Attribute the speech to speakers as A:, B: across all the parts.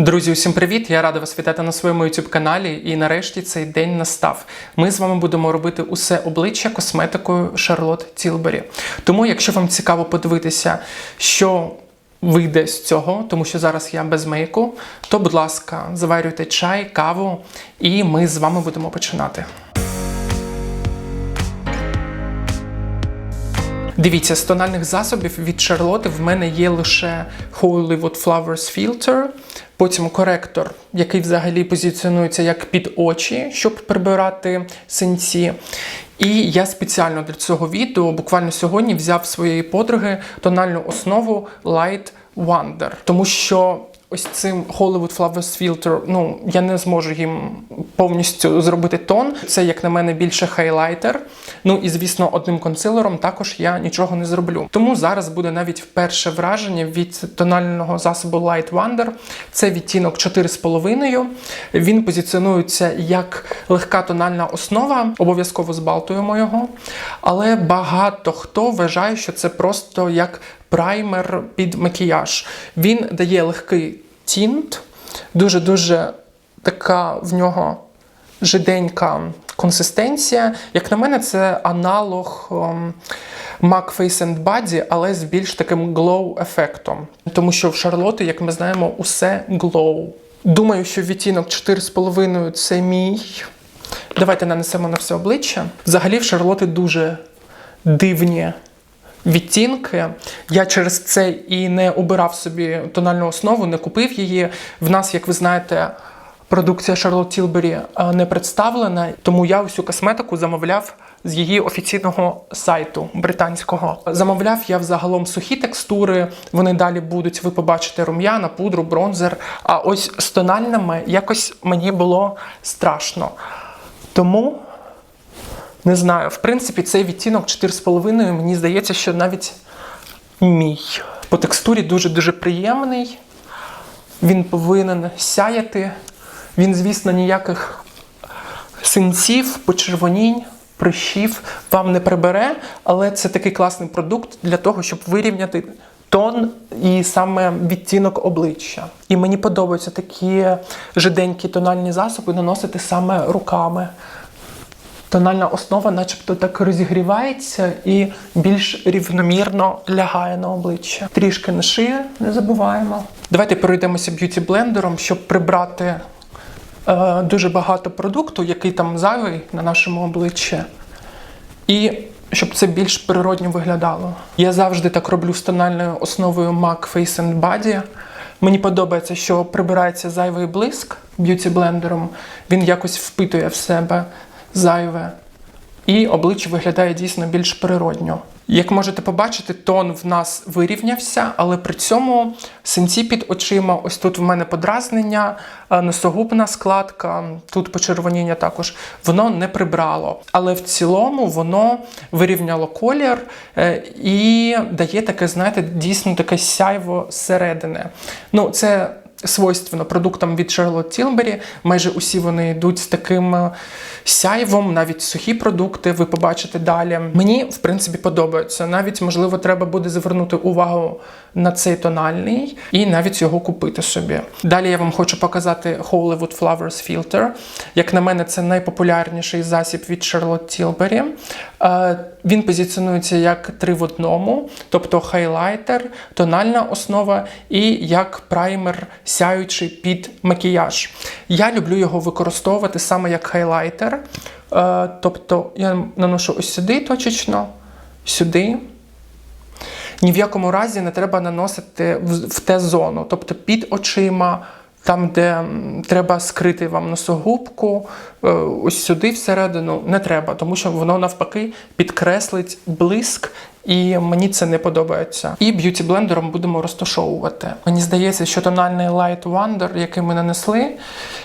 A: Друзі, усім привіт! Я рада вас вітати на своєму youtube каналі. І нарешті цей день настав. Ми з вами будемо робити усе обличчя косметикою Шарлот Тілбері. Тому, якщо вам цікаво подивитися, що вийде з цього, тому що зараз я без мейку, то, будь ласка, заварюйте чай, каву, і ми з вами будемо починати. Дивіться, з тональних засобів від Шарлоти в мене є лише Hollywood Flowers Filter, потім коректор, який взагалі позиціонується як під очі, щоб прибирати синці. І я спеціально для цього відео буквально сьогодні взяв своєї подруги тональну основу Light Wonder, тому що ось цим Hollywood Flowers Filter, ну я не зможу їм повністю зробити тон. Це, як на мене, більше хайлайтер. Ну і звісно, одним консилером також я нічого не зроблю. Тому зараз буде навіть перше враження від тонального засобу Light Wonder. Це відтінок 4,5. Він позиціонується як легка тональна основа. Обов'язково збалтуємо його. Але багато хто вважає, що це просто як праймер під макіяж. Він дає легкий тінт, дуже-дуже така в нього жиденька консистенція. Як на мене, це аналог ем, MAC Face and Body, але з більш таким glow-ефектом. Тому що в Шарлоти, як ми знаємо, усе glow. Думаю, що відтінок 4,5 це мій. Давайте нанесемо на все обличчя. Взагалі, в Шарлоти дуже дивні відтінки. Я через це і не обирав собі тональну основу, не купив її. В нас, як ви знаєте, продукція Tilbury е, не представлена, тому я усю косметику замовляв з її офіційного сайту британського. Замовляв я взагалом сухі текстури. Вони далі будуть. Ви побачите рум'яна, пудру, бронзер. А ось з тональними якось мені було страшно. Тому. Не знаю, в принципі, цей відтінок 4,5, мені здається, що навіть мій. По текстурі дуже-дуже приємний. Він повинен сяяти. Він, звісно, ніяких синців, почервонінь, прищів вам не прибере, але це такий класний продукт для того, щоб вирівняти тон і саме відтінок обличчя. І мені подобаються такі жиденькі тональні засоби наносити саме руками тональна основа, начебто так розігрівається і більш рівномірно лягає на обличчя. Трішки на шию не забуваємо. Давайте пройдемося б'юті блендером, щоб прибрати е, дуже багато продукту, який там зайвий на нашому обличчі. І щоб це більш природньо виглядало. Я завжди так роблю з тональною основою MAC Face and Body. Мені подобається, що прибирається зайвий блиск б'юті блендером. Він якось впитує в себе зайве. І обличчя виглядає дійсно більш природньо. Як можете побачити, тон в нас вирівнявся, але при цьому синці під очима, ось тут в мене подразнення, е, носогубна складка, тут почервоніння також, воно не прибрало. Але в цілому воно вирівняло колір е, і дає таке, знаєте, дійсно таке сяйво зсередини. Ну, це свойственно продуктам від Шарлот Тілбері. Майже усі вони йдуть з таким е, сяйвом, навіть сухі продукти, ви побачите далі. Мені, в принципі, подобається. Навіть, можливо, треба буде звернути увагу на цей тональний і навіть його купити собі. Далі я вам хочу показати Hollywood Flowers Filter. Як на мене, це найпопулярніший засіб від Charlotte Tilbury. Е, Він позиціонується як три в одному, тобто хайлайтер, тональна основа і як праймер сяючий під макіяж. Я люблю його використовувати саме як хайлайтер. Е, Тобто я наношу ось сюди точечно, сюди. Ні в якому разі не треба наносити в, те зону, тобто під очима, там, де треба скрити вам носогубку, е, ось сюди всередину не треба, тому що воно навпаки підкреслить блиск, і мені це не подобається. І б'юті блендером будемо розташовувати. Мені здається, що тональний Light Wonder, який ми нанесли,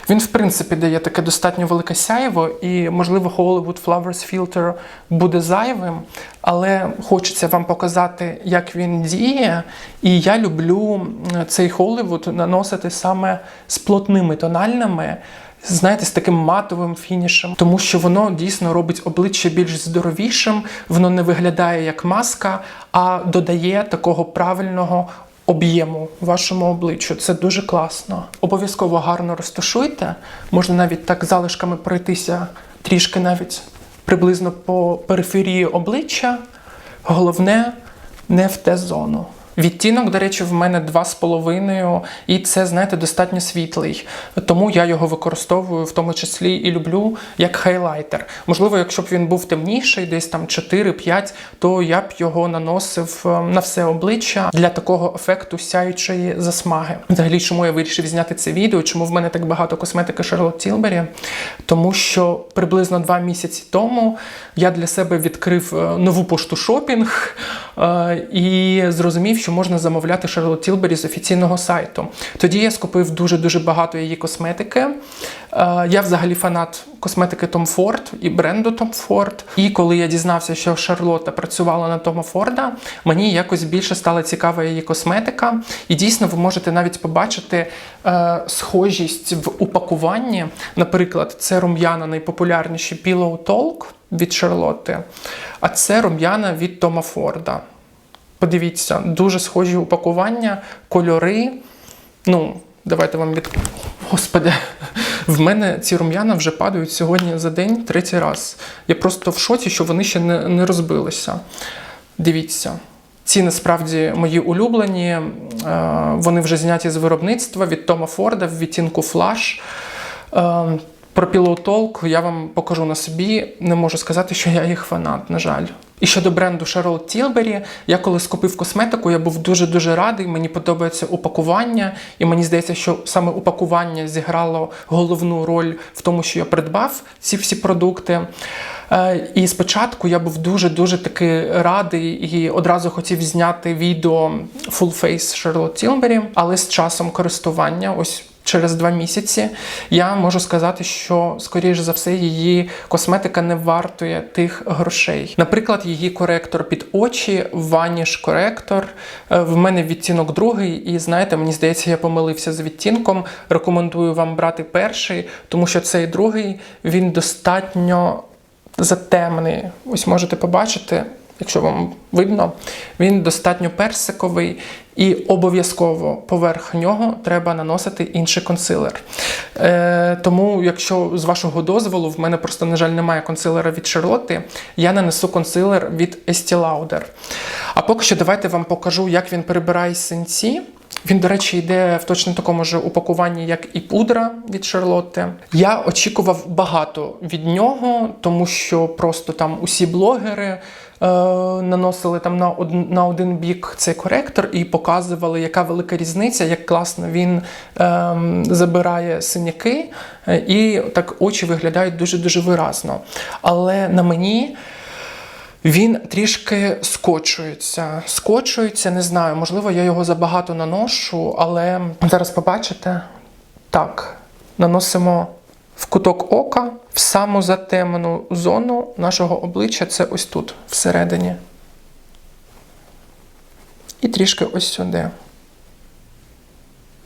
A: він в принципі дає таке достатньо велике сяйво, і можливо Hollywood Flowers Filter буде зайвим, але хочеться вам показати, як він діє. І я люблю цей Hollywood наносити саме з плотними тональними. Знаєте, з таким матовим фінішем, тому що воно дійсно робить обличчя більш здоровішим, воно не виглядає як маска, а додає такого правильного об'єму вашому обличчю. Це дуже класно. Обов'язково гарно розташуйте. Можна навіть так залишками пройтися трішки навіть приблизно по периферії обличчя. Головне не в те зону. Відтінок, до речі, в мене 2,5, і це, знаєте, достатньо світлий. Тому я його використовую в тому числі і люблю як хайлайтер. Можливо, якщо б він був темніший, десь там 4-5, то я б його наносив е, на все обличчя для такого ефекту сяючої засмаги. Взагалі, чому я вирішив зняти це відео? Чому в мене так багато косметики Charlotte Tilbury? Тому що приблизно два місяці тому я для себе відкрив е, нову пошту шопінг е, і зрозумів, що можна замовляти Charlotte Tilbury з офіційного сайту. Тоді я скупив дуже-дуже багато її косметики. Е, Я взагалі фанат косметики Tom Ford і бренду Tom Ford. І коли я дізнався, що Шарлотта працювала на Тома Форда, мені якось більше стала цікава її косметика. І дійсно ви можете навіть побачити е, схожість в упакуванні. Наприклад, це рум'яна найпопулярніші Pillow Talk від Шарлотти, а це рум'яна від Тома Форда. Подивіться, дуже схожі упакування, кольори. Ну, давайте вам від. Господи, в мене ці рум'яна вже падають сьогодні за день третій раз. Я просто в шоці, що вони ще не, не розбилися. Дивіться. Ці насправді мої улюблені. Е, Вони вже зняті з виробництва від Тома Форда в відтінку Flash. Е, Про Talk я вам покажу на собі. Не можу сказати, що я їх фанат, на жаль. І щодо бренду Charlotte Tilbury, я коли скупив косметику, я був дуже-дуже радий. Мені подобається упакування, і мені здається, що саме упакування зіграло головну роль в тому, що я придбав ці всі продукти. Е, І спочатку я був дуже-дуже таки радий і одразу хотів зняти відео Full Face Charlotte Tilbury, але з часом користування, ось через два місяці, я можу сказати, що скоріш за все її косметика не вартує тих грошей. Наприклад, її коректор під очі, ваніш коректор. Е, В мене відтінок другий, і знаєте, мені здається, я помилився з відтінком. Рекомендую вам брати перший, тому що цей другий він достатньо затемний. Ось можете побачити, якщо вам видно, він достатньо персиковий. І обов'язково поверх нього треба наносити інший консилер. Е, тому, якщо з вашого дозволу, в мене просто, на жаль, немає консилера від Шарлотти, я нанесу консилер від Estee Lauder. А поки що давайте вам покажу, як він перебирає синці. Він, до речі, йде в точно такому ж упакуванні, як і пудра від Шарлотти. Я очікував багато від нього, тому що просто там усі блогери наносили там на, од, на один бік цей коректор і показували, яка велика різниця, як класно він е, забирає синяки, е, і так очі виглядають дуже-дуже виразно. Але на мені. Він трішки скочується. Скочується, не знаю, можливо, я його забагато наношу, але зараз побачите. Так, наносимо в куток ока, в саму затемнену зону нашого обличчя це ось тут, всередині. І трішки ось сюди.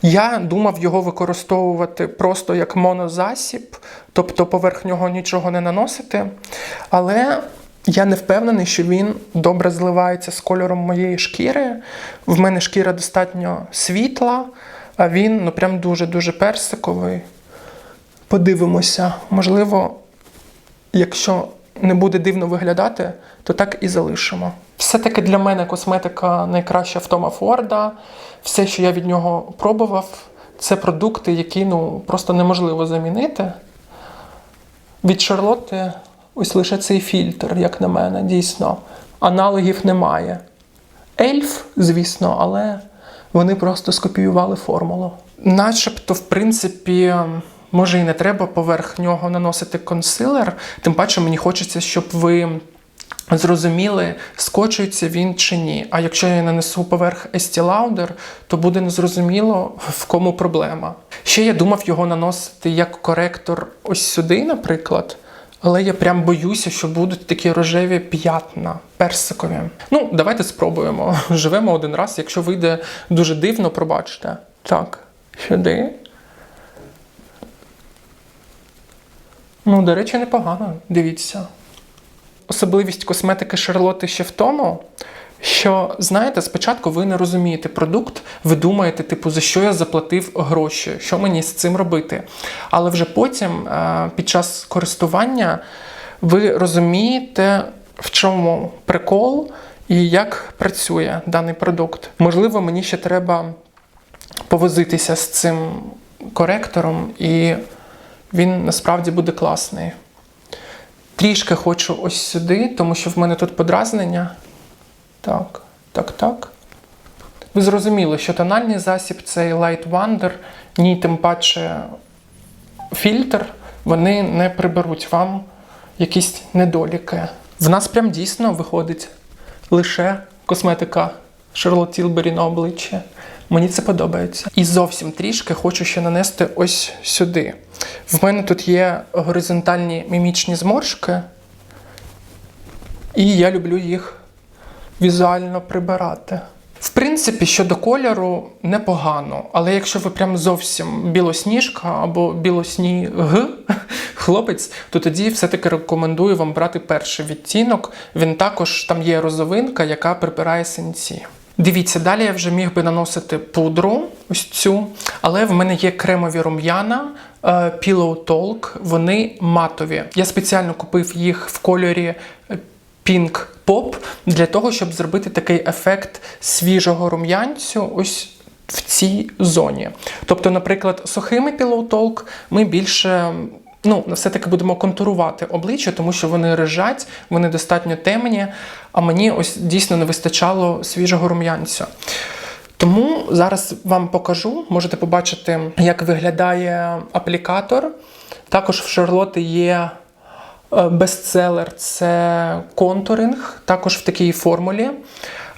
A: Я думав його використовувати просто як монозасіб, тобто поверх нього нічого не наносити. Але я не впевнений, що він добре зливається з кольором моєї шкіри. В мене шкіра достатньо світла, а він ну прям дуже-дуже персиковий. Подивимося, можливо, якщо не буде дивно виглядати, то так і залишимо. Все-таки для мене косметика найкраща в Тома Форда. Все, що я від нього пробував, це продукти, які ну, просто неможливо замінити. Від Шарлотти ось лише цей фільтр, як на мене, дійсно. Аналогів немає. Ельф, звісно, але вони просто скопіювали формулу. Начебто, в принципі, може і не треба поверх нього наносити консилер, тим паче мені хочеться, щоб ви зрозуміли, скочується він чи ні. А якщо я нанесу поверх Estee Lauder, то буде незрозуміло, в кому проблема. Ще я думав його наносити як коректор ось сюди, наприклад. Але я прям боюся, що будуть такі рожеві п'ятна персикові. Ну, давайте спробуємо. Живемо один раз. Якщо вийде дуже дивно, пробачте. Так, сюди. Ну, до речі, непогано. Дивіться. Особливість косметики Шарлоти ще в тому, Що знаєте, спочатку ви не розумієте продукт, ви думаєте, типу, за що я заплатив гроші, що мені з цим робити. Але вже потім, е, під час користування, ви розумієте, в чому прикол і як працює даний продукт. Можливо, мені ще треба повозитися з цим коректором, і він насправді буде класний. Трішки хочу ось сюди, тому що в мене тут подразнення. Так, так, так. Ви зрозуміли, що тональний засіб цей Light Wonder, ні, тим паче фільтр, вони не приберуть вам якісь недоліки. В нас прям дійсно виходить лише косметика Charlotte Tilbury на обличчя. Мені це подобається. І зовсім трішки хочу ще нанести ось сюди. В мене тут є горизонтальні мімічні зморшки, і я люблю їх візуально прибирати. В принципі, щодо кольору непогано, але якщо ви прям зовсім білосніжка або білосніг хлопець, то тоді все-таки рекомендую вам брати перший відтінок. Він також там є розовинка, яка прибирає синці. Дивіться, далі я вже міг би наносити пудру, ось цю, але в мене є кремові рум'яна е, Pillow Talk, вони матові. Я спеціально купив їх в кольорі е, Pink Pop для того, щоб зробити такий ефект свіжого рум'янцю ось в цій зоні. Тобто, наприклад, сухими Pillow Talk ми більше. Ну, все-таки будемо контурувати обличчя, тому що вони рижать, вони достатньо темні, а мені ось дійсно не вистачало свіжого рум'янця. Тому зараз вам покажу, можете побачити, як виглядає аплікатор. Також в Шарлоти є е, бестселер це контуринг, також в такій формулі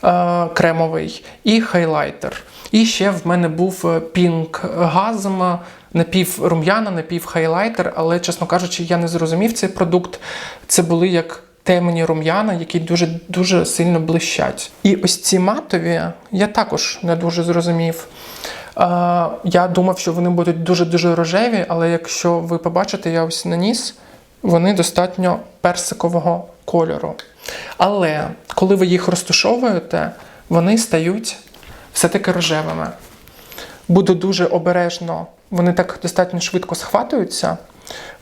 A: е, кремовий, і хайлайтер. І ще в мене був пінк газм, напів рум'яна, напів хайлайтер, але, чесно кажучи, я не зрозумів цей продукт. Це були як темні рум'яна, які дуже дуже сильно блищать. І ось ці матові я також не дуже зрозумів. Я думав, що вони будуть дуже-дуже рожеві, але якщо ви побачите, я ось наніс, вони достатньо персикового кольору. Але коли ви їх розташовуєте, вони стають все-таки рожевими. Буду дуже обережно, вони так достатньо швидко схватуються.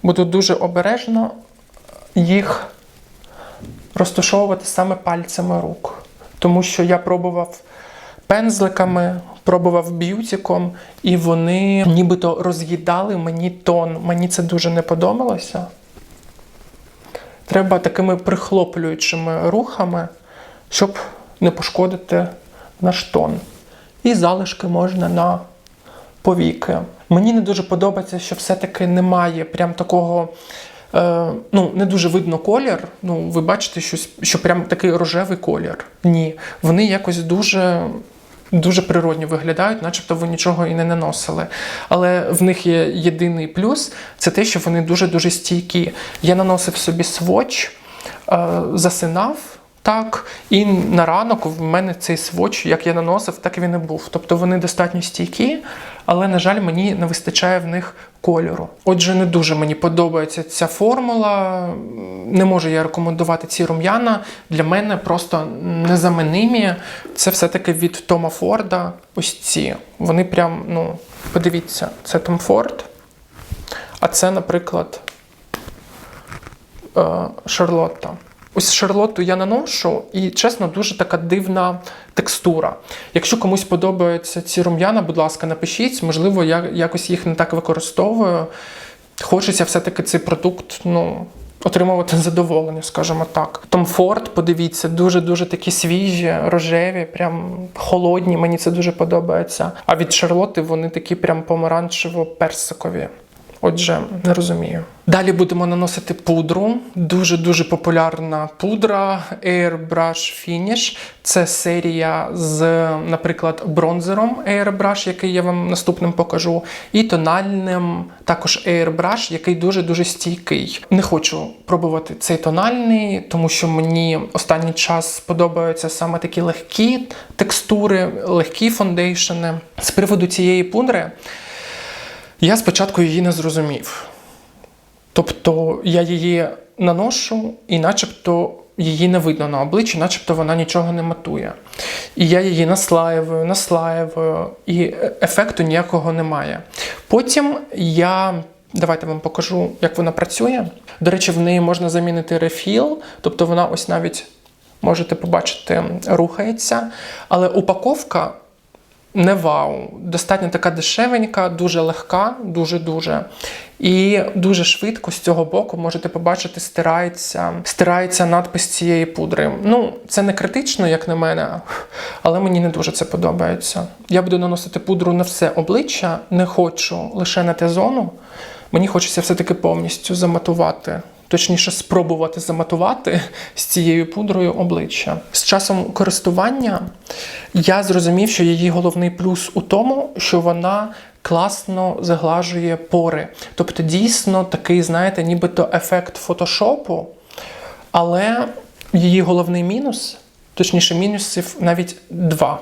A: Буду дуже обережно їх розташовувати саме пальцями рук. Тому що я пробував пензликами, пробував б'ютіком, і вони нібито роз'їдали мені тон. Мені це дуже не подобалося. Треба такими прихлоплюючими рухами, щоб не пошкодити наш тон. І залишки можна на повіки. Мені не дуже подобається, що все-таки немає прям такого. Е, ну, не дуже видно колір. Ну, ви бачите, щось, що прям такий рожевий колір. Ні. Вони якось дуже. Дуже природні виглядають, начебто ви нічого і не наносили. Але в них є єдиний плюс це те, що вони дуже-дуже стійкі. Я наносив собі своч, е, засинав так, і на ранок в мене цей своч, як я наносив, так він і був. Тобто вони достатньо стійкі, але, на жаль, мені не вистачає в них кольору. Отже, не дуже мені подобається ця формула. Не можу я рекомендувати ці рум'яна. Для мене просто незаменимі. Це все-таки від Тома Форда. Ось ці. Вони прям, ну, подивіться, це Том Форд. А це, наприклад, е, Шарлотта. Ось Шарлотту я наношу, і чесно, дуже така дивна текстура. Якщо комусь подобаються ці рум'яна, будь ласка, напишіть, можливо, я якось їх не так використовую. Хочеться все-таки цей продукт ну, отримувати задоволення, скажімо так. Том Форд, подивіться, дуже-дуже такі свіжі, рожеві, прям холодні, мені це дуже подобається. А від Шарлоти вони такі прям помаранчево-персикові. Отже, не розумію. Далі будемо наносити пудру. Дуже-дуже популярна пудра Airbrush Finish. Це серія з, наприклад, бронзером Airbrush, який я вам наступним покажу, і тональним також Airbrush, який дуже-дуже стійкий. Не хочу пробувати цей тональний, тому що мені останній час подобаються саме такі легкі текстури, легкі фондейшени. З приводу цієї пудри. Я спочатку її не зрозумів. Тобто я її наношу і начебто її не видно на обличчі, начебто вона нічого не матує. І я її наслаюю, наслаюю, і ефекту ніякого немає. Потім я. Давайте вам покажу, як вона працює. До речі, в неї можна замінити рефіл, тобто вона ось навіть можете побачити, рухається. Але упаковка не вау. Достатньо така дешевенька, дуже легка, дуже-дуже. І дуже швидко з цього боку можете побачити, стирається, стирається надпис цієї пудри. Ну, це не критично, як на мене, але мені не дуже це подобається. Я буду наносити пудру на все обличчя, не хочу лише на те зону. Мені хочеться все-таки повністю заматувати. Точніше, спробувати заматувати з цією пудрою обличчя. З часом користування я зрозумів, що її головний плюс у тому, що вона класно заглажує пори. Тобто, дійсно такий, знаєте, нібито ефект фотошопу, але її головний мінус. Точніше, мінусів навіть два.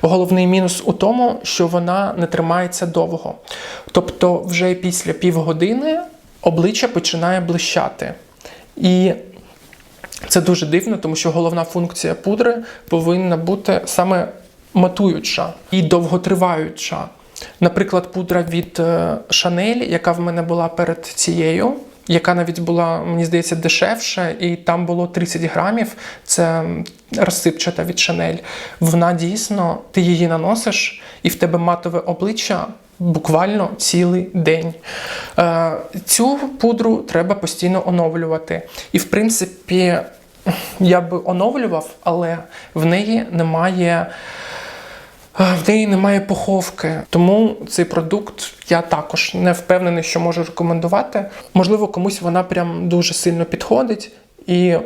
A: Головний мінус у тому, що вона не тримається довго. Тобто, вже після півгодини обличчя починає блищати. І це дуже дивно, тому що головна функція пудри повинна бути саме матуюча і довготриваюча. Наприклад, пудра від Chanel, яка в мене була перед цією, яка навіть була, мені здається, дешевша, і там було 30 грамів. Це розсипчата від Chanel. Вона дійсно, ти її наносиш, і в тебе матове обличчя буквально цілий день. Е, Цю пудру треба постійно оновлювати. І, в принципі, я би оновлював, але в неї немає. Е, В неї немає поховки, тому цей продукт я також не впевнений, що можу рекомендувати. Можливо, комусь вона прям дуже сильно підходить. І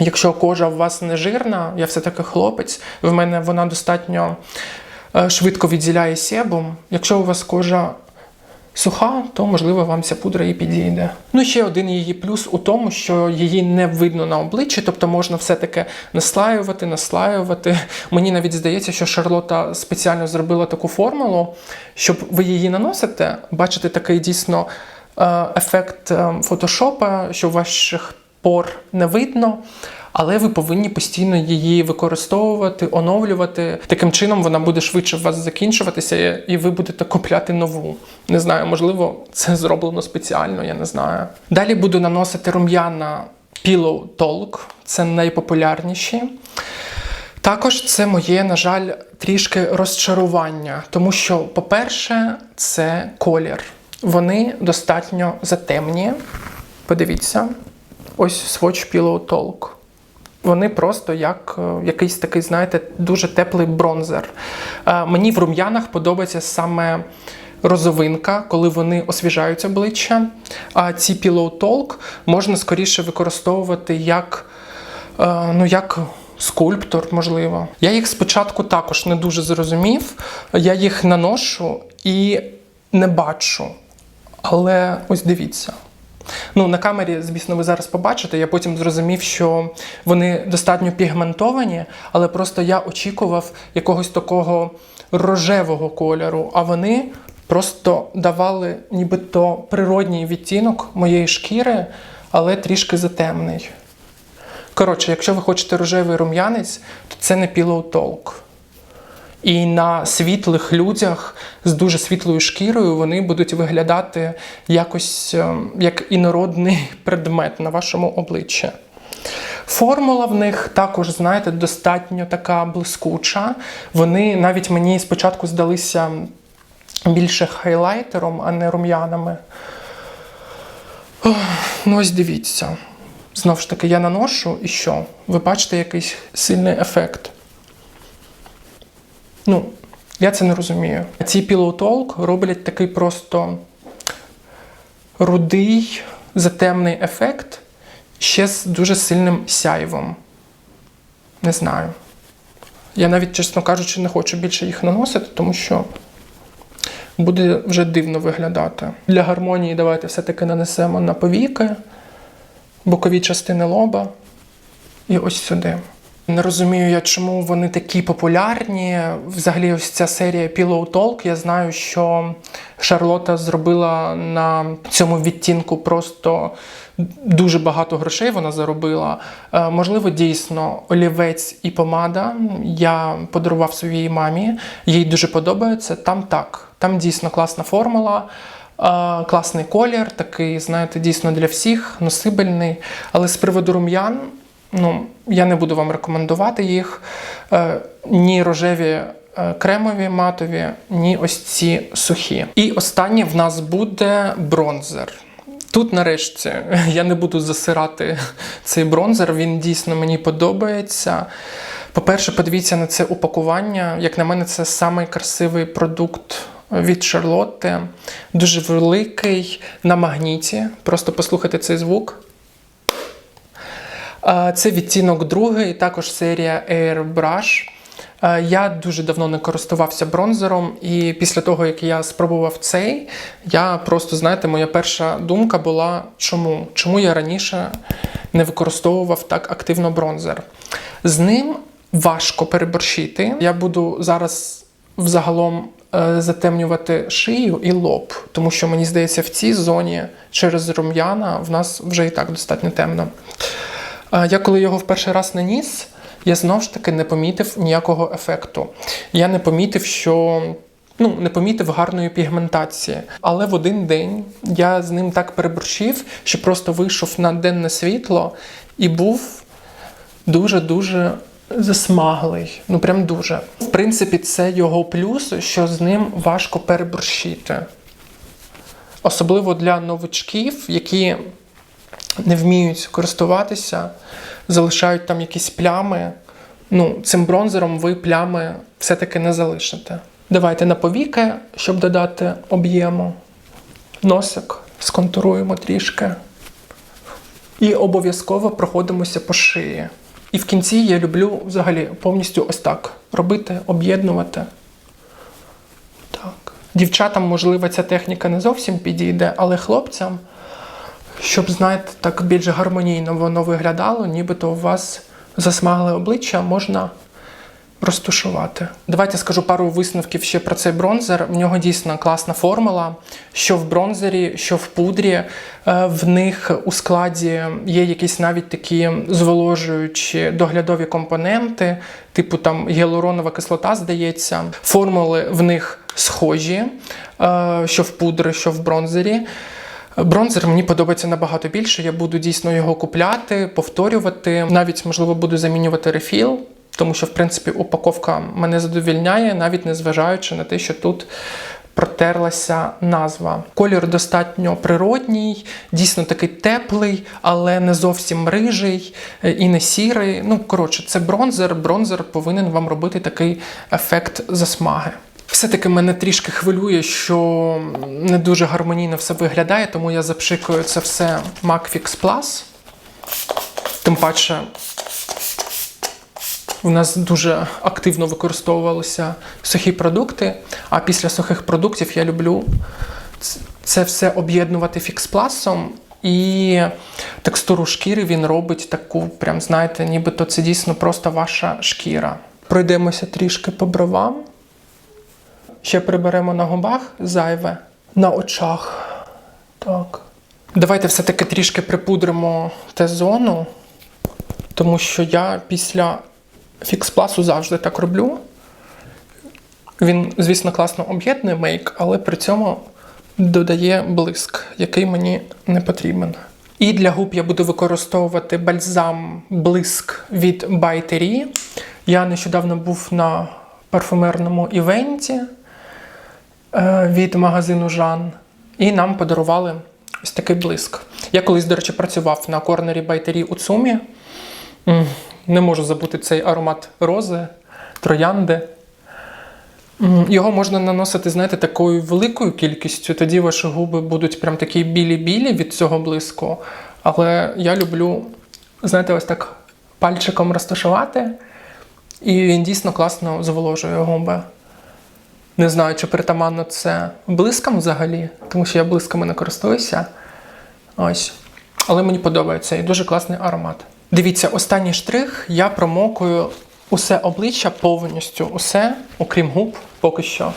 A: якщо кожа у вас не жирна, я все-таки хлопець, в мене вона достатньо швидко відділяє себум. Якщо у вас кожа суха, то можливо вам ця пудра і підійде. Ну, ще один її плюс у тому, що її не видно на обличчі, тобто можна все-таки наслаювати, наслаювати. Мені навіть здається, що Шарлота спеціально зробила таку формулу, щоб ви її наносите, бачите такий дійсно е, ефект е, фотошопа, що ваших пор не видно. Але ви повинні постійно її використовувати, оновлювати. Таким чином вона буде швидше в вас закінчуватися, і ви будете купляти нову. Не знаю, можливо, це зроблено спеціально, я не знаю. Далі буду наносити рум'яна Pillow Talk, це найпопулярніші. Також це моє, на жаль, трішки розчарування, тому що, по-перше, це колір. Вони достатньо затемні. Подивіться, ось Swatch Pillow Talk. Вони просто як е, якийсь такий, знаєте, дуже теплий бронзер. Е, Мені в рум'янах подобається саме розовинка, коли вони освіжають обличчя. А ці Pillow Talk можна скоріше використовувати як, е, ну, як скульптор, можливо. Я їх спочатку також не дуже зрозумів. Я їх наношу і не бачу. Але ось дивіться. Ну, на камері, звісно, ви зараз побачите. Я потім зрозумів, що вони достатньо пігментовані, але просто я очікував якогось такого рожевого кольору, а вони просто давали нібито природній відтінок моєї шкіри, але трішки затемний. Коротше, якщо ви хочете рожевий рум'янець, то це не Talk. І на світлих людях з дуже світлою шкірою вони будуть виглядати якось ем, як інородний предмет на вашому обличчі. Формула в них також, знаєте, достатньо така блискуча. Вони навіть мені спочатку здалися більше хайлайтером, а не рум'янами. Ну, ось дивіться. Знову ж таки, я наношу і що? Ви бачите якийсь сильний ефект. Ну, я це не розумію. Ці Talk роблять такий просто рудий, затемний ефект ще з дуже сильним сяйвом. Не знаю. Я навіть, чесно кажучи, не хочу більше їх наносити, тому що буде вже дивно виглядати. Для гармонії давайте все-таки нанесемо на повіки, бокові частини лоба і ось сюди. Не розумію я, чому вони такі популярні. Взагалі, ось ця серія Pillow Talk. Я знаю, що Шарлота зробила на цьому відтінку просто дуже багато грошей. Вона заробила. Е, можливо, дійсно олівець і помада. Я подарував своїй мамі. Їй дуже подобається. Там так. Там дійсно класна формула. е, Класний колір, такий, знаєте, дійсно для всіх, носибельний. Але з приводу рум'ян, ну, я не буду вам рекомендувати їх. Е, ні рожеві е, кремові матові, ні ось ці сухі. І останнє в нас буде бронзер. Тут, нарешті, я не буду засирати цей бронзер, він дійсно мені подобається. По-перше, подивіться на це упакування. Як на мене, це самий красивий продукт від Шарлотти. Дуже великий на магніті. Просто послухайте цей звук. Це відтінок другий, також серія Airbrush. Я дуже давно не користувався бронзером, і після того, як я спробував цей, я просто, знаєте, моя перша думка була, чому? Чому я раніше не використовував так активно бронзер? З ним важко переборщити. Я буду зараз взагалом е, затемнювати шию і лоб, тому що мені здається, в цій зоні через рум'яна в нас вже і так достатньо темно. Я коли його в перший раз наніс, я знову ж таки не помітив ніякого ефекту. Я не помітив, що ну, не помітив гарної пігментації. Але в один день я з ним так переборщив, що просто вийшов на денне світло і був дуже-дуже засмаглий. Ну прям дуже. В принципі, це його плюс, що з ним важко переборщити. Особливо для новичків, які не вміють користуватися, залишають там якісь плями. Ну, цим бронзером ви плями все-таки не залишите. Давайте на повіки, щоб додати об'єму. Носик сконтуруємо трішки. І обов'язково проходимося по шиї. І в кінці я люблю взагалі повністю ось так робити, об'єднувати. Так. Дівчатам, можливо, ця техніка не зовсім підійде, але хлопцям, щоб, знаєте, так більш гармонійно воно виглядало, нібито у вас засмагле обличчя можна розтушувати. Давайте скажу пару висновків ще про цей бронзер. В нього дійсно класна формула. Що в бронзері, що в пудрі. Е, В них у складі є якісь навіть такі зволожуючі доглядові компоненти, типу там гіалуронова кислота, здається. Формули в них схожі, е, що в пудри, що в бронзері. Бронзер мені подобається набагато більше. Я буду дійсно його купляти, повторювати. Навіть, можливо, буду замінювати рефіл, тому що, в принципі, упаковка мене задовільняє, навіть не зважаючи на те, що тут протерлася назва. Колір достатньо природній, дійсно такий теплий, але не зовсім рижий і не сірий. Ну, коротше, це бронзер. Бронзер повинен вам робити такий ефект засмаги. Все-таки мене трішки хвилює, що не дуже гармонійно все виглядає, тому я запшикую це все MAC Fix Plus. Тим паче, у нас дуже активно використовувалися сухі продукти, а після сухих продуктів я люблю це все об'єднувати фікспласом. І текстуру шкіри він робить таку, прям знаєте, нібито це дійсно просто ваша шкіра. Пройдемося трішки по бровам. Ще приберемо на губах зайве, на очах. Так. Давайте все-таки трішки припудримо Т-зону, тому що я після фікспласу завжди так роблю. Він, звісно, класно об'єднує мейк, але при цьому додає блиск, який мені не потрібен. І для губ я буду використовувати бальзам блиск від Terry. Я нещодавно був на парфумерному івенті від магазину Жан, і нам подарували ось такий блиск. Я колись, до речі, працював на корнері Байтері у Цумі. Не можу забути цей аромат рози, троянди. Його можна наносити, знаєте, такою великою кількістю, тоді ваші губи будуть прям такі білі-білі від цього блиску. Але я люблю, знаєте, ось так пальчиком розташувати, і він дійсно класно зволожує губи. Не знаю, чи притаманно це блискам взагалі, тому що я блисками не користуюся. Ось. Але мені подобається і дуже класний аромат. Дивіться, останній штрих я промокую усе обличчя повністю, усе, окрім губ, поки що,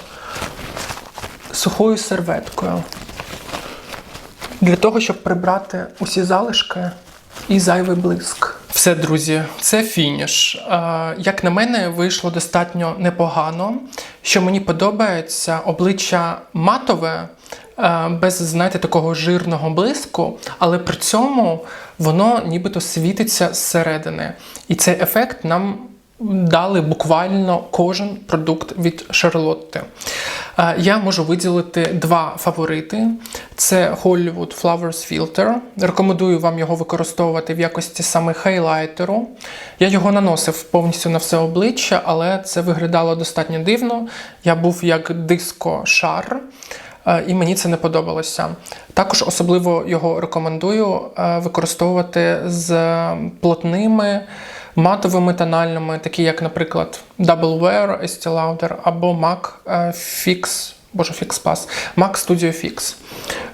A: сухою серветкою. Для того, щоб прибрати усі залишки і зайвий блиск. Все, друзі, це фініш. Як на мене, вийшло достатньо непогано. Що мені подобається, обличчя матове, без, знаєте, такого жирного блиску, але при цьому воно нібито світиться зсередини. І цей ефект нам дали буквально кожен продукт від Шарлотти. Е, Я можу виділити два фаворити: це Hollywood Flowers Filter. Рекомендую вам його використовувати в якості саме хайлайтеру. Я його наносив повністю на все обличчя, але це виглядало достатньо дивно. Я був як диско-шар. Е, І мені це не подобалося. Також особливо його рекомендую е, використовувати з плотними матовими тональними, такі як, наприклад, Double Wear Estee Lauder або MAC е, Fix, боже, Fix Pass, MAC Studio Fix.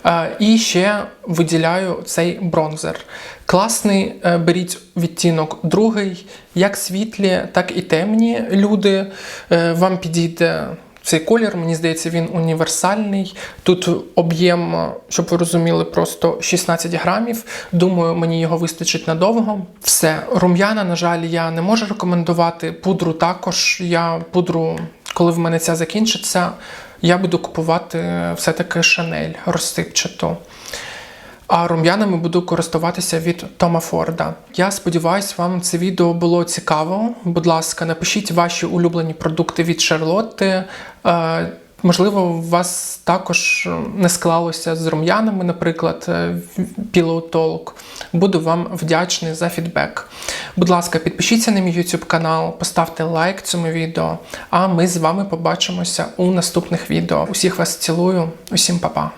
A: Е, І ще виділяю цей бронзер. Класний, е, беріть відтінок другий, як світлі, так і темні люди. Вам підійде цей колір, мені здається, він універсальний. Тут об'єм, щоб ви розуміли, просто 16 грамів. Думаю, мені його вистачить надовго. Все, рум'яна, на жаль, я не можу рекомендувати. Пудру також. Я пудру, коли в мене ця закінчиться, я буду купувати все-таки Шанель розсипчату. А рум'янами буду користуватися від Тома Форда. Я сподіваюся, вам це відео було цікаво. Будь ласка, напишіть ваші улюблені продукти від Шарлотти. Е, можливо, у вас також не склалося з рум'янами, наприклад, е, Pillow. Буду вам вдячний за фідбек. Будь ласка, підпишіться на мій YouTube канал, поставте лайк цьому відео. А ми з вами побачимося у наступних відео. Усіх вас цілую, усім па-па.